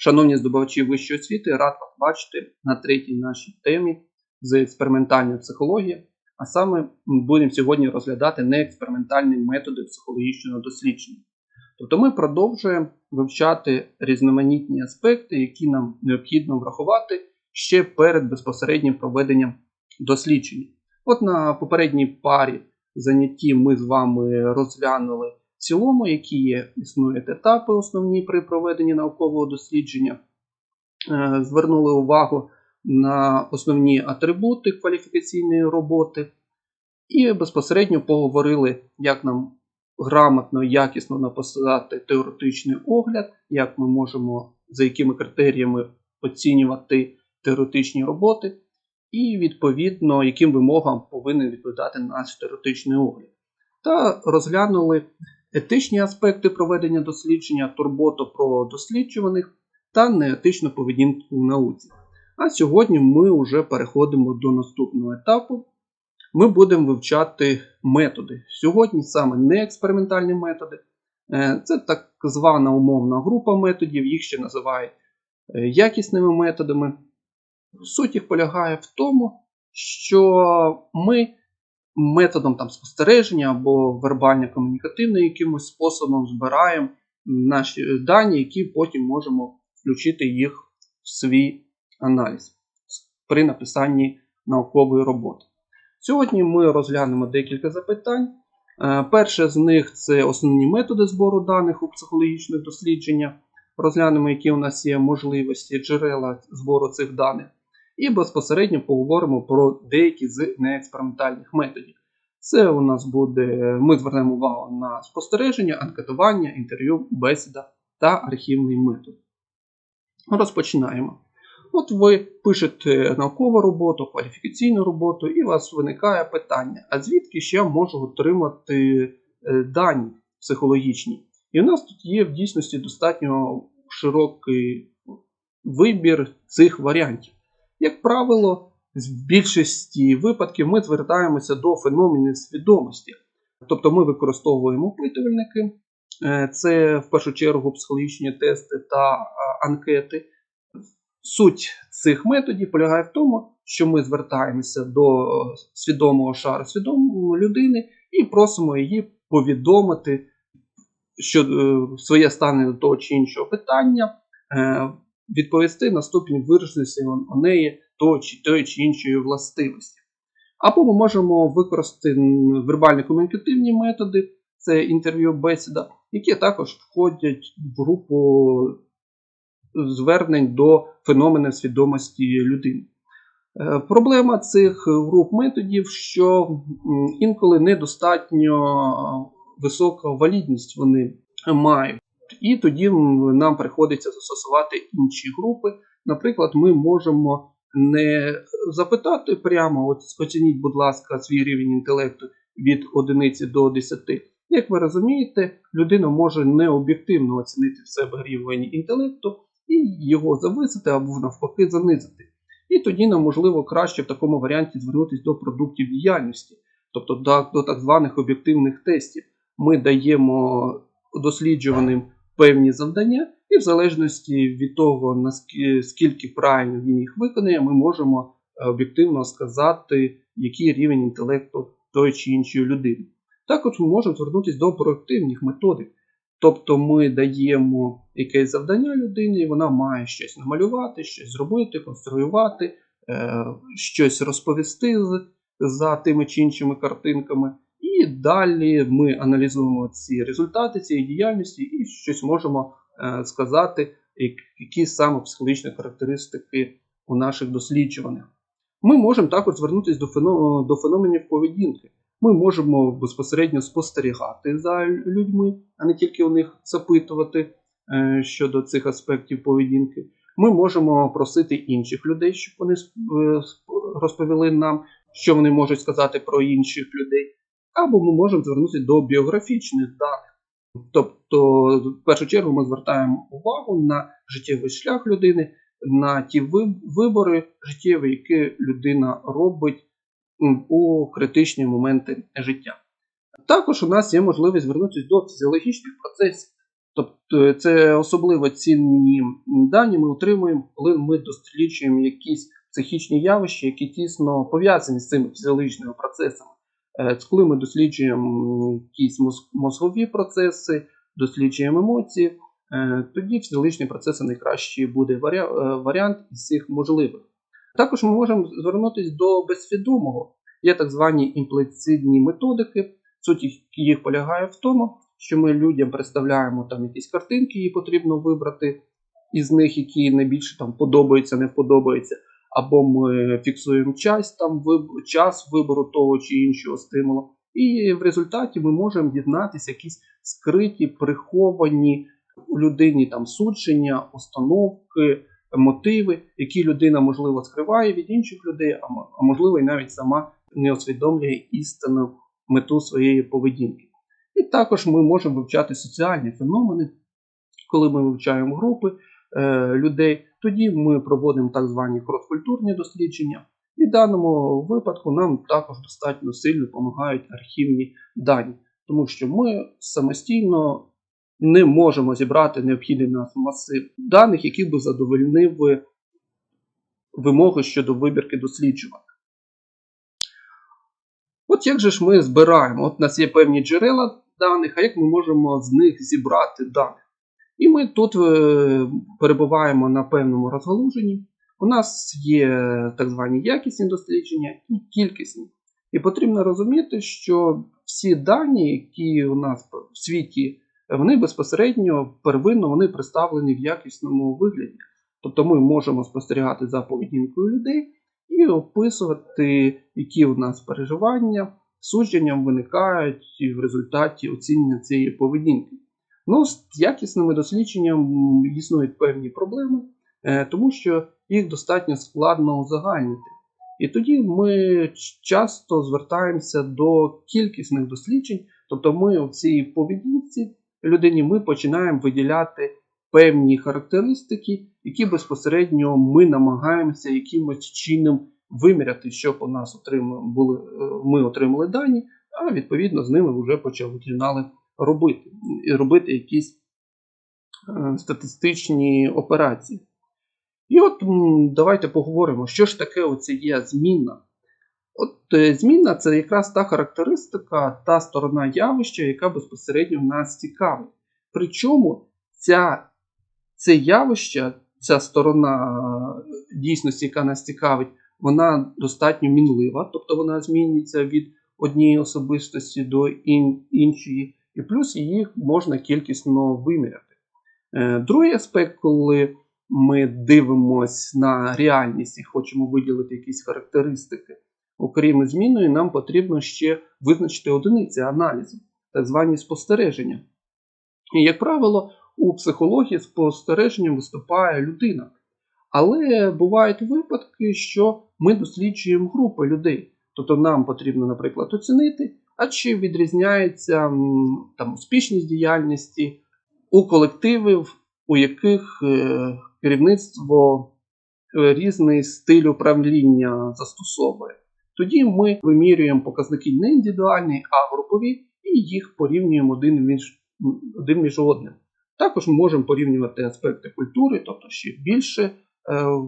Шановні здобувачі вищої освіти, рад вас бачити на третій нашій темі з експериментальної психології. А саме будемо сьогодні розглядати неекспериментальні методи психологічного дослідження. Тобто ми продовжуємо вивчати різноманітні аспекти, які нам необхідно врахувати ще перед безпосереднім проведенням дослідження. От на попередній парі занятті ми з вами розглянули в цілому, які є існують етапи основні при проведенні наукового дослідження. Е, Звернули увагу на основні атрибути кваліфікаційної роботи і безпосередньо поговорили, як нам грамотно і якісно написати теоретичний огляд, як ми можемо, за якими критеріями оцінювати теоретичні роботи, і відповідно, яким вимогам повинен відповідати наш теоретичний огляд. Та розглянули етичні аспекти проведення дослідження, турботу про досліджуваних та неетичну поведінку в науці. А сьогодні ми вже переходимо до наступного етапу. Ми будемо вивчати методи. Сьогодні саме не експериментальні методи. Е, Це так звана умовна група методів, їх ще називають е, якісними методами. Суть їх полягає в тому, що ми методом там, спостереження або вербально-комунікативним якимось способом збираємо наші дані, які потім можемо включити їх в свій аналіз при написанні наукової роботи. Сьогодні ми розглянемо декілька запитань. Е, Перше з них це основні методи збору даних у психологічних дослідженнях. Розглянемо, які у нас є можливості джерела збору цих даних. І безпосередньо поговоримо про деякі з неекспериментальних методів. Це у нас буде, ми звернемо увагу на спостереження, анкетування, інтерв'ю, бесіда та архівний метод. Розпочинаємо. От ви пишете наукову роботу, кваліфікаційну роботу, і у вас виникає питання: а звідки ще можу отримати е, дані психологічні? І у нас тут є в дійсності достатньо широкий вибір цих варіантів. Як правило, в більшості випадків ми звертаємося до феноменів свідомості. Тобто ми використовуємо опитувальники, е, це в першу чергу психологічні тести та е, анкети. Суть цих методів полягає в тому, що ми звертаємося до свідомого шару свідомої людини і просимо її повідомити що, е, своє ставлення до того чи іншого питання, відповісти на ступінь вираженості неї тої чи іншої властивості. Або ми можемо використати вербально-комунікативні методи, це інтерв'ю бесіда, які також входять в групу звернень до феноменів свідомості людини. Е, Проблема цих груп методів, що інколи недостатньо висока валідність вони мають. І тоді нам приходиться застосувати інші групи. Наприклад, ми можемо не запитати прямо, от оцініть, будь ласка, свій рівень інтелекту від 1 до 10. Як ви розумієте, людина може необ'єктивно оцінити в себе рівень інтелекту і його зависити або навпаки занизити. І тоді нам можливо краще в такому варіанті звернутися до продуктів діяльності, тобто до так званих об'єктивних тестів. Ми даємо досліджуваним певні завдання, і в залежності від того, наскільки правильно він їх виконує, ми можемо е, об'єктивно сказати, який рівень інтелекту тої чи іншої людини. Також ми можемо звернутися до проактивних методик. Тобто ми даємо якесь завдання людині, і вона має щось намалювати, щось зробити, конструювати, е, щось розповісти за тими чи іншими картинками. І далі ми аналізуємо ці результати цієї діяльності і щось можемо е, сказати, які саме психологічні характеристики у наших досліджуваних. Ми можемо також звернутися до, феноменів поведінки. Ми можемо безпосередньо спостерігати за людьми, а не тільки у них запитувати е, щодо цих аспектів поведінки. Ми можемо просити інших людей, щоб вони е, розповіли нам, що вони можуть сказати про інших людей. Або ми можемо звернутися до біографічних даних. Тобто, в першу чергу, ми звертаємо увагу на життєвий шлях людини, на ті вибори життєві, які людина робить у критичні моменти життя. Також у нас є можливість звернутися до фізіологічних процесів. Тобто це особливо цінні дані ми отримуємо, коли ми досліджуємо якісь психічні явища, які тісно пов'язані з цими фізіологічними процесами. Е, коли ми досліджуємо якісь мозгові процеси, досліджуємо емоції, е, тоді фізіологічні процеси найкращий буде е, варіант із цих можливих. Також ми можемо звернутися до безсвідомого. Є так звані імпліцитні методики. Суть їх полягає в тому, що ми людям представляємо там якісь картинки, її потрібно вибрати із них, які найбільше там подобаються, не подобаються. Або ми фіксуємо час, там час вибору того чи іншого стимулу. І в результаті ми можемо дізнатися якісь скриті, приховані у людині там судження, установки, мотиви, які людина, можливо, скриває від інших людей, а можливо, і навіть сама не усвідомлює істинну мету своєї поведінки. І також ми можемо вивчати соціальні феномени, коли ми вивчаємо групи людей, тоді ми проводимо так звані крос-культурні дослідження. І в даному випадку нам також достатньо сильно допомагають архівні дані, тому що ми самостійно не можемо зібрати необхідний нас масив даних, який би задовольнив вимоги щодо вибірки досліджування. От як же ж ми збираємо? От у нас є певні джерела даних, а як ми можемо з них зібрати даних? І ми тут е, перебуваємо на певному розгалуженні. У нас є так звані якісні дослідження і кількісні. І потрібно розуміти, що всі дані, які у нас в світі, вони безпосередньо первинно вони представлені в якісному вигляді. Тобто ми можемо спостерігати за поведінкою людей і описувати, які у нас переживання, судженням виникають в результаті оцінення цієї поведінки. Ну, з якісними дослідженнями існують певні проблеми, е, тому що їх достатньо складно узагальнити. І тоді ми часто звертаємося до кількісних досліджень, тобто ми в цій поведінці людині ми починаємо виділяти певні характеристики, які безпосередньо ми намагаємося якимось чином виміряти, щоб у нас отримали, були, ми отримали дані, а відповідно з ними вже починали робити, і робити якісь е, статистичні операції. І от давайте поговоримо, що ж таке оце є змінна. От е, змінна це якраз та характеристика, та сторона явища, яка безпосередньо нас цікавить. Причому ця, це явище, ця сторона е, дійсності, яка нас цікавить, вона достатньо мінлива, тобто вона змінюється від однієї особистості до іншої, і плюс її можна кількісно виміряти. Е, Другий аспект, коли ми дивимося на реальність і хочемо виділити якісь характеристики, окрім зміною, нам потрібно ще визначити одиниці аналізу, так звані спостереження. І, як правило, у психології спостереженням виступає людина. Але бувають випадки, що ми досліджуємо групи людей. Тобто нам потрібно, наприклад, оцінити, а чи відрізняється там, успішність діяльності у колективів, у яких е, керівництво е, різний стиль управління застосовує. Тоді ми вимірюємо показники не індивідуальні, а групові, і їх порівнюємо один між, один між одним. Також ми можемо порівнювати аспекти культури, тобто ще більше е,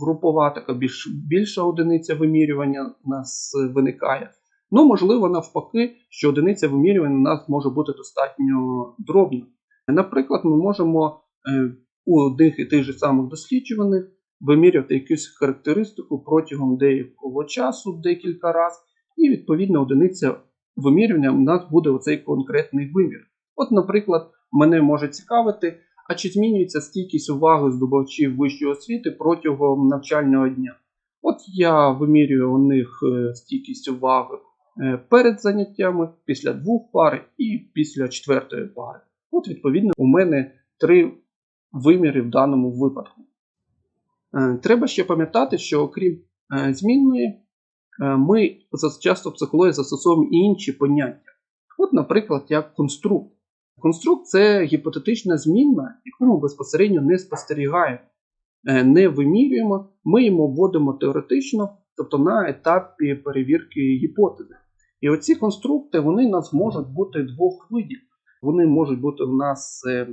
групова, така більш, більша одиниця вимірювання у нас виникає. Ну, можливо, навпаки, що одиниця вимірювання у нас може бути достатньо дробна. Наприклад, ми можемо е, у одних і тих же самих досліджуваних вимірювати якусь характеристику протягом деякого часу, декілька разів, і відповідно одиниця вимірювання у нас буде оцей конкретний вимір. От, наприклад, мене може цікавити, а чи змінюється стійкість уваги здобувачів вищої освіти протягом навчального дня. От я вимірюю у них е, стійкість уваги перед заняттями, після двох пар і після четвертої пари. От, відповідно, у мене три виміри в даному випадку. Е, Треба ще пам'ятати, що окрім е, змінної, е, ми часто в психології застосовуємо і інші поняття. От, наприклад, як конструкт. Конструкт це гіпотетична змінна, яку ми безпосередньо не спостерігаємо, е, не вимірюємо, ми її вводимо теоретично, тобто на етапі перевірки гіпотези. І оці конструкти вони у нас можуть бути двох видів. Вони можуть бути у нас е,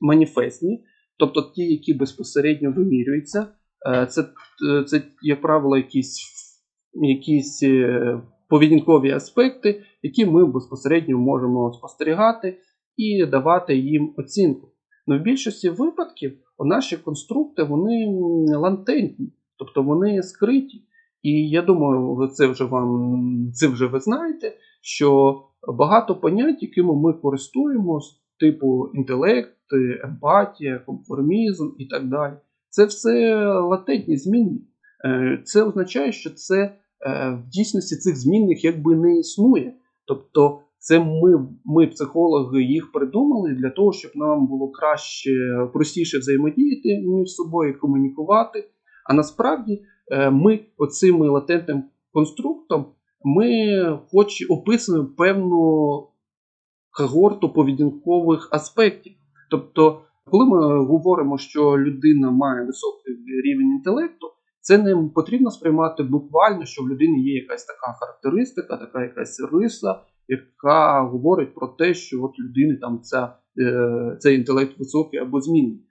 маніфестні, тобто ті, які безпосередньо вимірюються. Е, Це, е, це як правило, якісь, якісь поведінкові аспекти, які ми безпосередньо можемо спостерігати і давати їм оцінку. Но в більшості випадків наші конструкти вони м, латентні, тобто вони скриті. І я думаю, це вже вам це вже ви знаєте, що багато понять, якими ми користуємось, типу інтелект, емпатія, конформізм і так далі. Це все латентні змінні. Е, Це означає, що це е, в дійсності цих змінних якби не існує. Тобто, це ми, ми, психологи, їх придумали для того, щоб нам було краще, простіше взаємодіяти між собою, комунікувати. А насправді ми оцим латентним конструктом ми хоч описуємо певну когорту поведінкових аспектів. Тобто, коли ми говоримо, що людина має високий рівень інтелекту, це не потрібно сприймати буквально, що в людини є якась така характеристика, така якась риса, яка говорить про те, що от людини там ця, е, цей інтелект високий або змінний,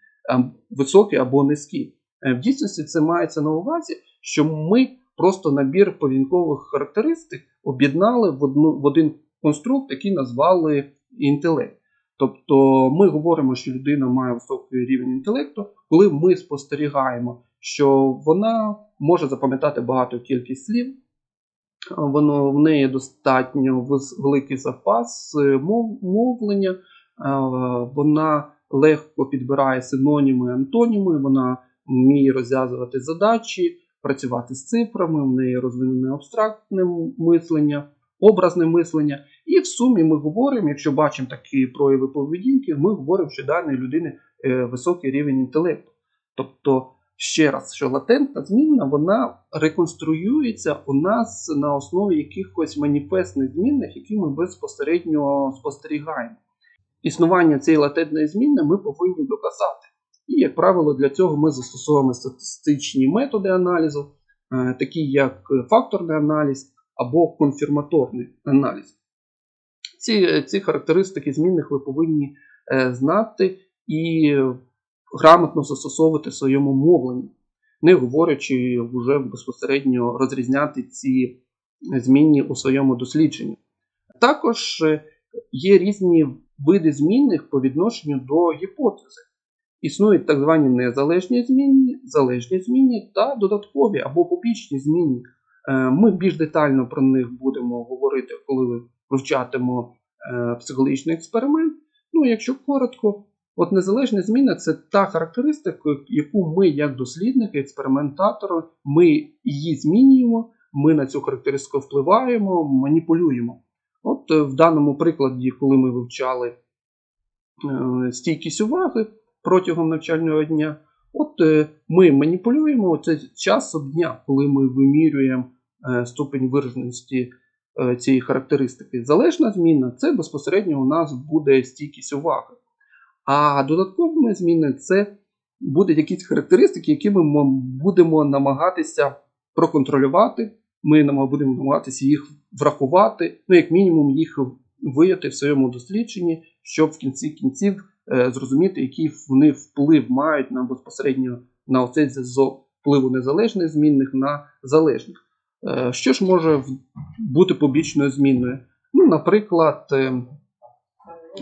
високий або низький. Е, В дійсності це мається на увазі, що ми просто набір поведінкових характеристик об'єднали в, одну, в один конструкт, який назвали інтелект. Тобто ми говоримо, що людина має високий рівень інтелекту, коли ми спостерігаємо, що вона може запам'ятати багато кількість слів, воно в неї достатньо великий запас е, мов, мовлення, вона легко підбирає синоніми, антоніми, вона вміє розв'язувати задачі, працювати з цифрами, в неї розвинене абстрактне мислення, образне мислення. І в сумі ми говоримо, якщо бачимо такі прояви поведінки, ми говоримо, що даної людини е, високий рівень інтелекту. Тобто, ще раз, що латентна змінна вона реконструюється у нас на основі якихось маніфестних змінних, які ми безпосередньо спостерігаємо. Існування цієї латентної зміни ми повинні доказати. І, як правило, для цього ми застосовуємо статистичні методи аналізу, е, такі як факторний аналіз або конфірматорний аналіз. Ці, ці характеристики змінних ви повинні е, знати і грамотно застосовувати в своєму мовленні, не говорячи вже безпосередньо розрізняти ці змінні у своєму дослідженні. Також е, є різні види змінних по відношенню до гіпотези. Існують так звані незалежні змінні, залежні змінні та додаткові або побічні змінні. Е, Ми більш детально про них будемо говорити, коли ви вивчатимо е, психологічний експеримент. Ну, якщо коротко, от незалежна зміна це та характеристика, яку ми, як дослідники, експериментатори, ми її змінюємо, ми на цю характеристику впливаємо, маніпулюємо. От е, в даному прикладі, коли ми вивчали стійкість уваги протягом навчального дня, от е, ми маніпулюємо це часом дня, коли ми вимірюємо е, ступень вираженості е, цієї характеристики. Залежна зміна це безпосередньо у нас буде стійкість уваги. А додатковими зміни це будуть якісь характеристики, які ми будемо намагатися проконтролювати. Ми будемо намагатися їх врахувати, ну, як мінімум, їх вияти в своєму дослідженні, щоб в кінці кінців зрозуміти, який вони вплив мають на безпосередньо на оцей зв'язок впливу незалежних змінних на залежних. Е, Що ж може бути побічною змінною? Ну, наприклад, е,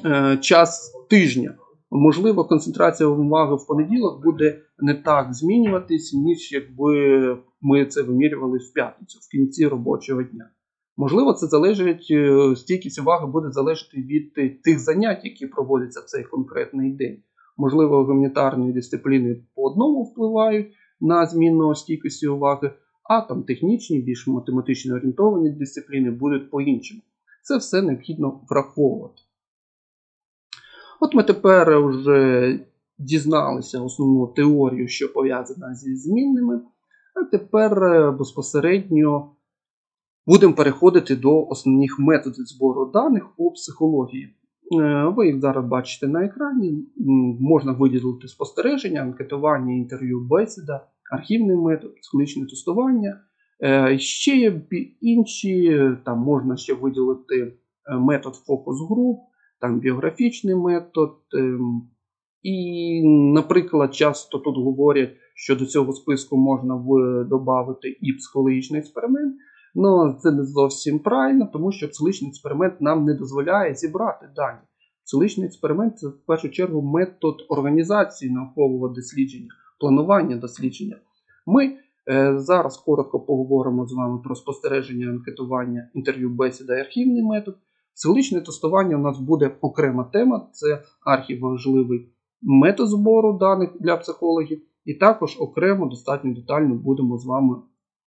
е, час тижня. Можливо, концентрація уваги в понеділок буде не так змінюватись, ніж якби ми це вимірювали в п'ятницю, в кінці робочого дня. Можливо, це залежить, е, стійкість уваги буде залежати від е, тих занять, які проводяться в цей конкретний день. Можливо, гуманітарні дисципліни по одному впливають на зміну стійкості уваги, а там технічні, більш математично орієнтовані дисципліни будуть по-іншому. Це все необхідно враховувати. От ми тепер вже дізналися основну теорію, що пов'язана зі змінними, а тепер е, безпосередньо будемо переходити до основних методів збору даних у психології. Е, Ви їх зараз бачите на екрані. Можна виділити спостереження, анкетування, інтерв'ю, бесіда, архівний метод, психологічне тестування. Е, Ще є інші, там можна ще виділити е, метод фокус груп, там біографічний метод, ем, І, наприклад, часто тут говорять, що до цього списку можна додати і психологічний експеримент. Ну, це не зовсім правильно, тому що психологічний експеримент нам не дозволяє зібрати дані. Психологічний експеримент це в першу чергу метод організації наукового дослідження, планування дослідження. Ми е, зараз коротко поговоримо з вами про спостереження, анкетування, інтерв'ю, бесіда і архівний метод. Психологічне тестування у нас буде окрема тема, це архіважливий метод збору даних для психологів, і також окремо достатньо детально будемо з вами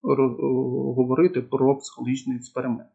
говорити про психологічний експеримент.